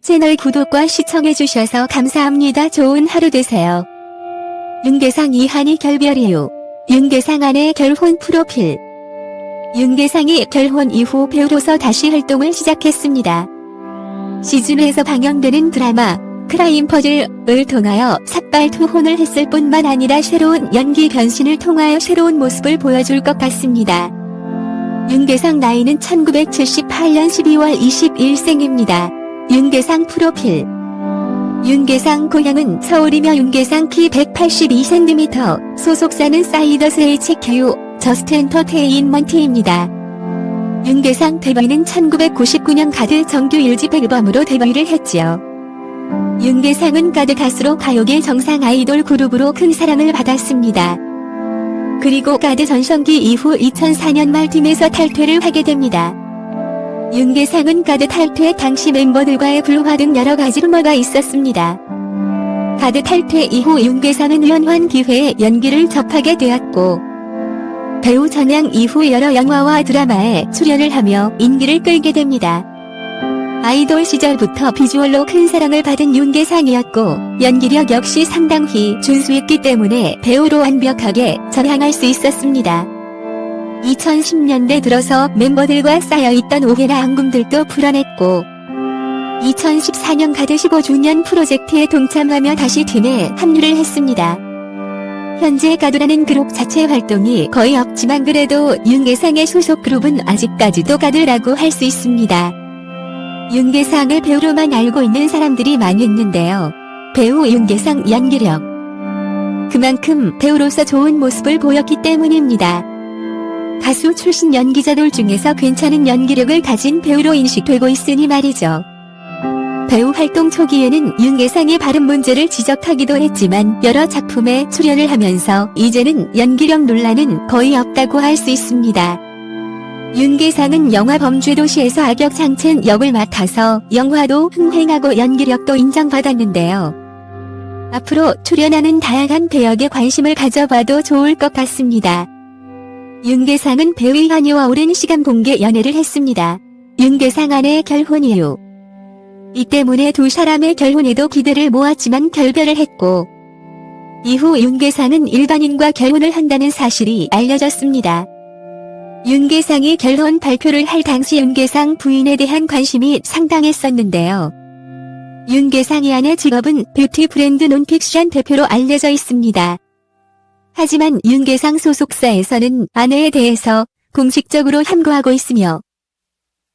채널 구독과 시청해주셔서 감사합니다. 좋은 하루 되세요. 윤계상 이한이 결별 이후 윤계상 아내 결혼 프로필 윤계상이 결혼 이후 배우로서 다시 활동을 시작했습니다. 시즌에서 방영되는 드라마 크라임 퍼즐을 통하여 삭발 투혼을 했을 뿐만 아니라 새로운 연기 변신을 통하여 새로운 모습을 보여줄 것 같습니다. 윤계상 나이는 1978년 12월 21생입니다. 윤계상 프로필 윤계상 고향은 서울이며 윤계상 키 182cm, 소속사는 사이더스 HQ, 저스트 엔터테인먼트입니다. 윤계상 데뷔는 1999년 가드 정규 1집 앨범으로 데뷔를 했지요. 윤계상은 가드 가수로 가요계 정상 아이돌 그룹으로 큰 사랑을 받았습니다. 그리고 가드 전성기 이후 2004년 말 팀에서 탈퇴를 하게 됩니다. 윤계상은 가드 탈퇴 당시 멤버들과의 불화 등 여러 가지 루머가 있었습니다. 가드 탈퇴 이후 윤계상은 우연한 기회에 연기를 접하게 되었고 배우 전향 이후 여러 영화와 드라마에 출연을 하며 인기를 끌게 됩니다. 아이돌 시절부터 비주얼로 큰 사랑을 받은 윤계상이었고 연기력 역시 상당히 준수했기 때문에 배우로 완벽하게 전향할 수 있었습니다. 2010년대 들어서 멤버들과 쌓여있던 오해나 앙금들도 풀어냈고 2014년 가드 15주년 프로젝트에 동참하며 다시 팀에 합류를 했습니다. 현재 가드라는 그룹 자체 활동이 거의 없지만 그래도 윤계상의 소속 그룹은 아직까지도 가드라고 할 수 있습니다. 윤계상을 배우로만 알고 있는 사람들이 많이 있는데요. 배우 윤계상 연기력. 그만큼 배우로서 좋은 모습을 보였기 때문입니다. 가수 출신 연기자들 중에서 괜찮은 연기력을 가진 배우로 인식되고 있으니 말이죠. 배우 활동 초기에는 윤계상의 발음 문제를 지적하기도 했지만 여러 작품에 출연을 하면서 이제는 연기력 논란은 거의 없다고 할 수 있습니다. 윤계상은 영화 범죄도시에서 악역 장첸 역을 맡아서 영화도 흥행하고 연기력도 인정받았는데요. 앞으로 출연하는 다양한 배역에 관심을 가져봐도 좋을 것 같습니다. 윤계상은 배우 한이와 오랜 시간 공개 연애를 했습니다. 윤계상 아내 결혼 이후 이 때문에 두 사람의 결혼에도 기대를 모았지만 결별을 했고 이후 윤계상은 일반인과 결혼을 한다는 사실이 알려졌습니다. 윤계상이 결혼 발표를 할 당시 윤계상 부인에 대한 관심이 상당했었는데요. 윤계상의 아내 직업은 뷰티 브랜드 논픽션 대표로 알려져 있습니다. 하지만 윤계상 소속사에서는 아내에 대해서 공식적으로 함구하고 있으며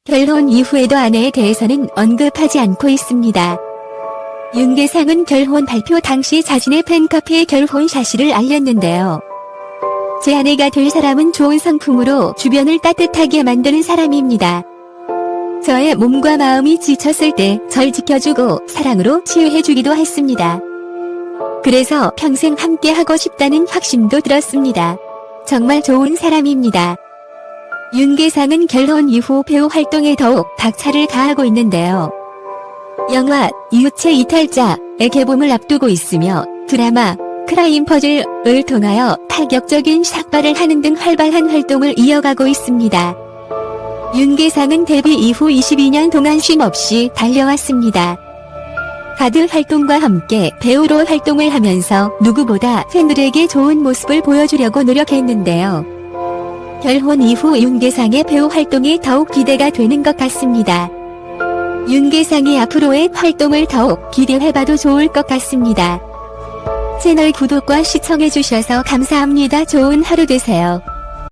결혼 이후에도 아내에 대해서는 언급하지 않고 있습니다. 윤계상은 결혼 발표 당시 자신의 팬카페에 결혼 사실을 알렸는데요. 제 아내가 될 사람은 좋은 성품으로 주변을 따뜻하게 만드는 사람입니다. 저의 몸과 마음이 지쳤을 때 절 지켜주고 사랑으로 치유해주기도 했습니다. 그래서 평생 함께 하고 싶다는 확신도 들었습니다. 정말 좋은 사람입니다. 윤계상은 결혼 이후 배우 활동에 더욱 박차를 가하고 있는데요. 영화 유체 이탈자의 개봉을 앞두고 있으며 드라마 크라임 퍼즐을 통하여 파격적인 삭발을 하는 등 활발한 활동을 이어가고 있습니다. 윤계상은 데뷔 이후 22년 동안 쉼 없이 달려왔습니다. 가드 활동과 함께 배우로 활동을 하면서 누구보다 팬들에게 좋은 모습을 보여주려고 노력했는데요. 결혼 이후 윤계상의 배우 활동이 더욱 기대가 되는 것 같습니다. 윤계상이 앞으로의 활동을 더욱 기대해봐도 좋을 것 같습니다. 채널 구독과 시청해주셔서 감사합니다. 좋은 하루 되세요.